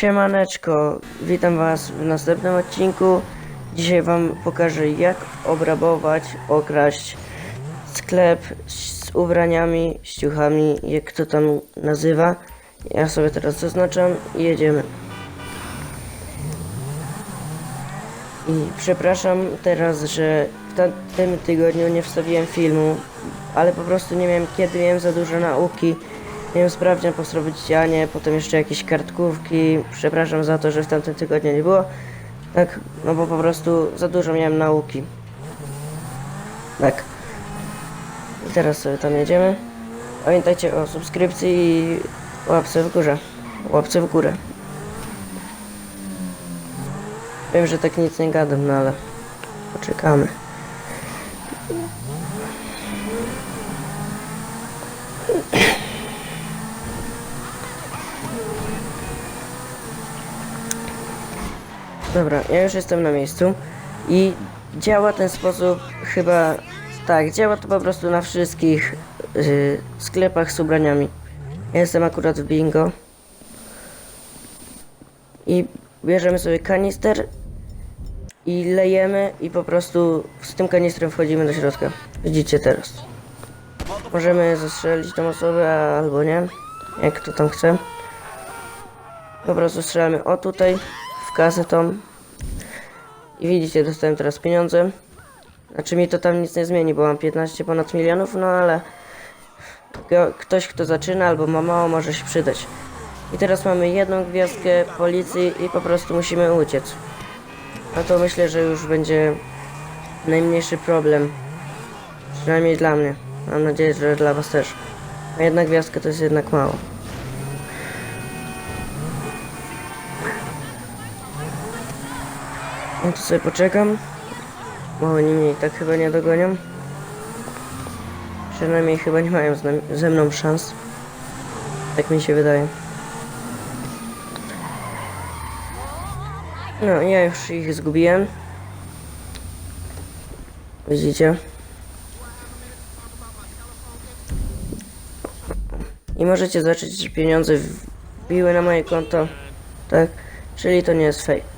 Siemaneczko, witam was w następnym odcinku. Dzisiaj wam pokażę jak obrabować, okraść sklep z ubraniami, z ciuchami, jak to tam nazywa. Ja sobie teraz zaznaczam i jedziemy. I przepraszam teraz, że w tym tygodniu nie wstawiłem filmu, ale po prostu nie miałem kiedy, miałem za dużo nauki. Miałem sprawdzian po sprawdzianie, potem jeszcze jakieś kartkówki. Przepraszam za to, że w tamtym tygodniu nie było. Tak, no bo po prostu za dużo miałem nauki. Tak. I teraz sobie tam jedziemy. Pamiętajcie o subskrypcji i łapce w górze. Łapce w górę. Wiem, że tak nic nie gadam, no ale poczekamy. Dobra, ja już jestem na miejscu i działa ten sposób chyba tak, działa to po prostu na wszystkich y, sklepach z ubraniami. Ja jestem akurat w bingo i bierzemy sobie kanister i lejemy i po prostu z tym kanistrem wchodzimy do środka. Widzicie teraz. Możemy zastrzelić tą osobę albo nie, jak kto tam chce. Po prostu strzelamy o tutaj, w kasę tą. I widzicie, dostałem teraz pieniądze. Znaczy mi to tam nic nie zmieni, bo mam 15 ponad milionów, no ale ktoś kto zaczyna albo ma mało może się przydać. I teraz mamy jedną gwiazdkę policji i po prostu musimy uciec. No to myślę, że już będzie najmniejszy problem. Przynajmniej dla mnie. Mam nadzieję, że dla was też. A jedna gwiazdka to jest jednak mało. No to sobie poczekam. Bo oni mnie tak chyba nie dogonią. Przynajmniej chyba nie mają ze mną szans. Tak mi się wydaje. No, ja już ich zgubiłem. Widzicie? I możecie zobaczyć, że pieniądze wbiły na moje konto. Tak? Czyli to nie jest fake.